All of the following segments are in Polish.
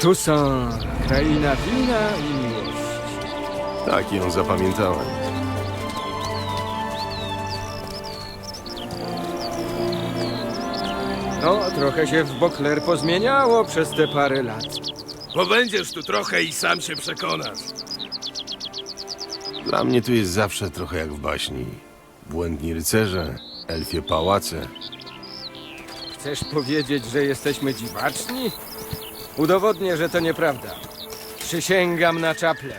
Tu są kraina wina i miłości. Tak ją zapamiętałem. No, trochę się w Bokler pozmieniało przez te parę lat. Pobędziesz tu trochę i sam się przekonasz. Dla mnie tu jest zawsze trochę jak w baśni. Błędni rycerze, elfie pałace. Chcesz powiedzieć, że jesteśmy dziwaczni? Udowodnię, że to nieprawda. Przysięgam na czaple.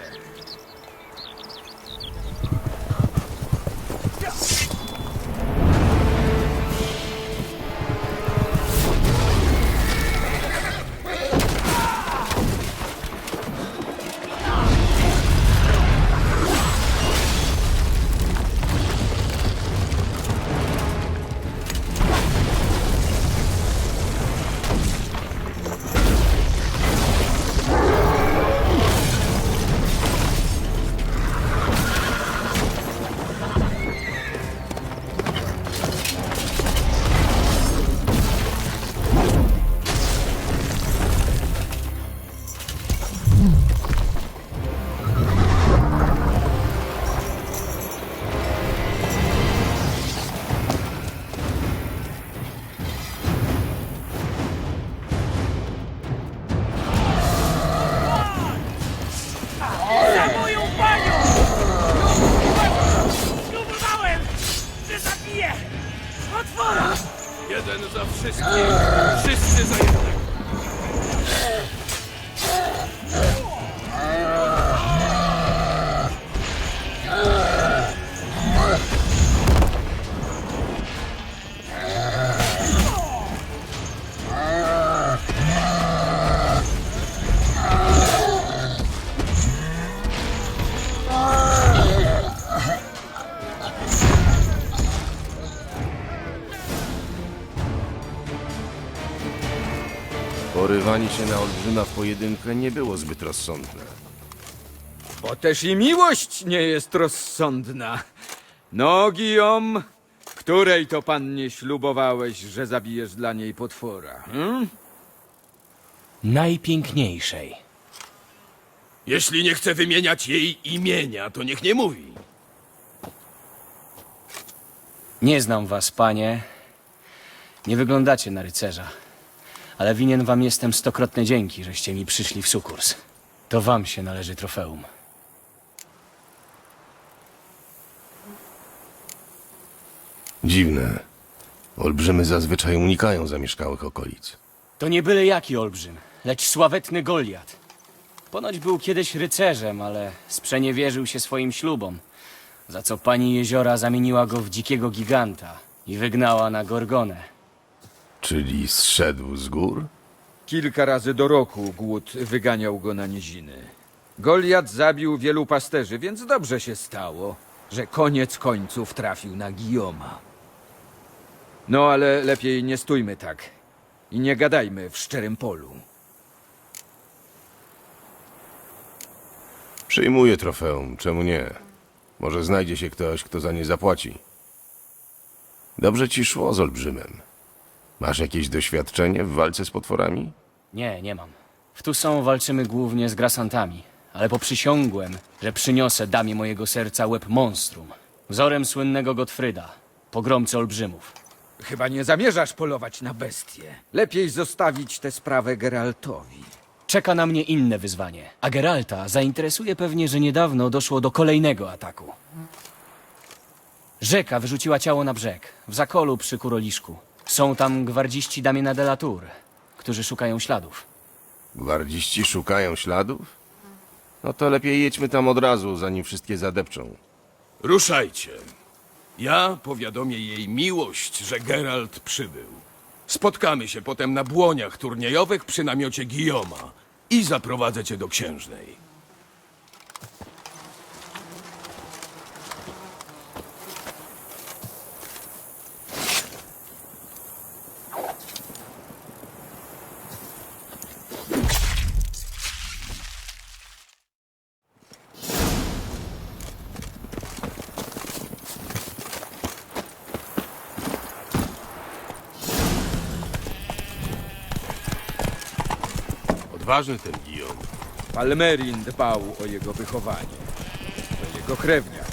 Jeden za wszystkich, wszyscy za Porywanie się na olbrzyma w pojedynkę nie było zbyt rozsądne. Bo też i miłość nie jest rozsądna. No, Guillaume, której to pannie ślubowałeś, że zabijesz dla niej potwora? Hmm? Najpiękniejszej. Jeśli nie chce wymieniać jej imienia, to niech nie mówi. Nie znam was, panie. Nie wyglądacie na rycerza. Ale winien wam jestem stokrotne dzięki, żeście mi przyszli w sukurs. To wam się należy trofeum. Dziwne. Olbrzymy zazwyczaj unikają zamieszkałych okolic. To nie byle jaki olbrzym, lecz sławetny Goliat. Ponoć był kiedyś rycerzem, ale sprzeniewierzył się swoim ślubom, za co pani jeziora zamieniła go w dzikiego giganta i wygnała na Gorgonę. Czyli zszedł z gór? Kilka razy do roku głód wyganiał go na niziny. Goliat zabił wielu pasterzy, więc dobrze się stało, że koniec końców trafił na Gioma. No ale lepiej nie stójmy tak i nie gadajmy w szczerym polu. Przyjmuję trofeum, czemu nie? Może znajdzie się ktoś, kto za nie zapłaci. Dobrze ci szło z olbrzymem. Masz jakieś doświadczenie w walce z potworami? Nie, nie mam. W Toussaint walczymy głównie z grasantami, ale poprzysiągłem, że przyniosę damie mojego serca łeb monstrum, wzorem słynnego Gottfryda, pogromcy olbrzymów. Chyba nie zamierzasz polować na bestie. Lepiej zostawić tę sprawę Geraltowi. Czeka na mnie inne wyzwanie, a Geralta zainteresuje pewnie, że niedawno doszło do kolejnego ataku. Rzeka wyrzuciła ciało na brzeg, w zakolu przy Kuroliszku. Są tam gwardziści Damiena de la Tour, którzy szukają śladów. Gwardziści szukają śladów? No to lepiej jedźmy tam od razu, zanim wszystkie zadepczą. Ruszajcie. Ja powiadomię jej miłość, że Geralt przybył. Spotkamy się potem na błoniach turniejowych przy namiocie Guillaume'a i zaprowadzę cię do księżnej. Odważny ten Guillaume. Palmerin dbał o jego wychowanie. To jego krewniak.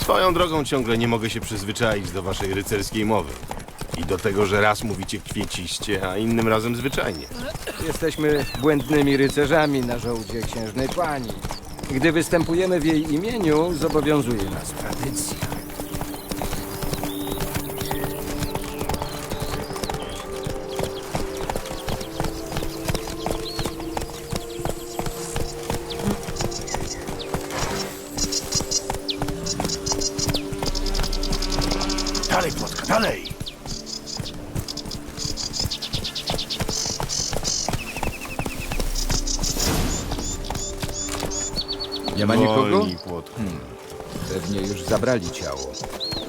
Swoją drogą ciągle nie mogę się przyzwyczaić do waszej rycerskiej mowy. I do tego, że raz mówicie kwieciście, a innym razem zwyczajnie. Jesteśmy błędnymi rycerzami na żołdzie księżnej pani. Gdy występujemy w jej imieniu, zobowiązuje nas tradycja. Dalej, Płotka, dalej! Nie ma nikogo? Wolni, Płotku. Pewnie już zabrali ciało.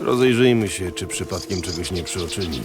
Rozejrzyjmy się, czy przypadkiem czegoś nie przeoczyli.